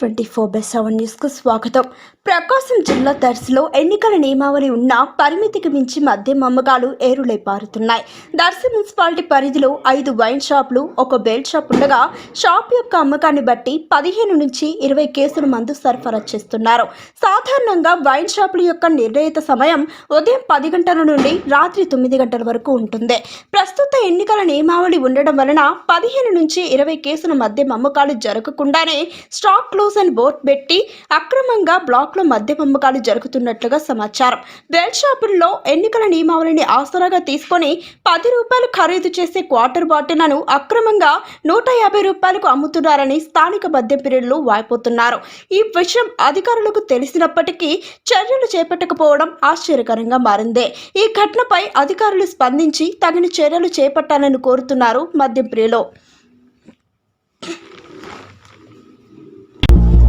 Twenty four by seven న్యూస్కు స్వాగతం. ప్రకాశం జిల్లా దర్శిలో ఎన్నికల నియమావళి ఉన్న పరిమితికి మించి మద్యం అమ్మకాలు ఏరులై పారుతున్నాయి. దర్శి మున్సిపాలిటీ పరిధిలో ఐదు వైన్ షాపులు ఒక బెల్ట్ షాప్ ఉండగా షాప్ యొక్క అమ్మకాన్ని బట్టి పదిహేను నుంచి ఇరవై కేసులు మందు సరఫరా చేస్తున్నారు. సాధారణంగా వైన్ షాపుల యొక్క నిర్ణయిత సమయం ఉదయం పది గంటల నుండి రాత్రి తొమ్మిది గంటల వరకు ఉంటుంది. ప్రస్తుత ఎన్నికల నియమావళి ఉండడం వలన పదిహేను నుంచి ఇరవై కేసుల మద్యం అమ్మకాలు జరగకుండానే స్టాక్ క్లోజ్ బోర్డ్ పెట్టి అక్రమంగా బ్లాక్లో మద్యం అమ్మకాలు జరుగుతున్నట్లుగా సమాచారం. బెల్ట్ షాపుల్లో ఎన్నికల నియమావళిని ఆసరాగా తీసుకొని పది రూపాయలు ఖరీదు చేసే క్వార్టర్ బాటిళ్ళను అక్రమంగా నూట యాభై రూపాయలకు అమ్ముతున్నారని స్థానిక మద్యం పిరియడ్లు వాయిపోతున్నారు. ఈ విషయం అధికారులకు తెలిసినప్పటికీ చర్యలు చేపట్టకపోవడం ఆశ్చర్యకరంగా మారిందే. ఈ ఘటనపై అధికారులు స్పందించి తగిన చర్యలు చేపట్టాలని కోరుతున్నారు మద్యం ప్రియులు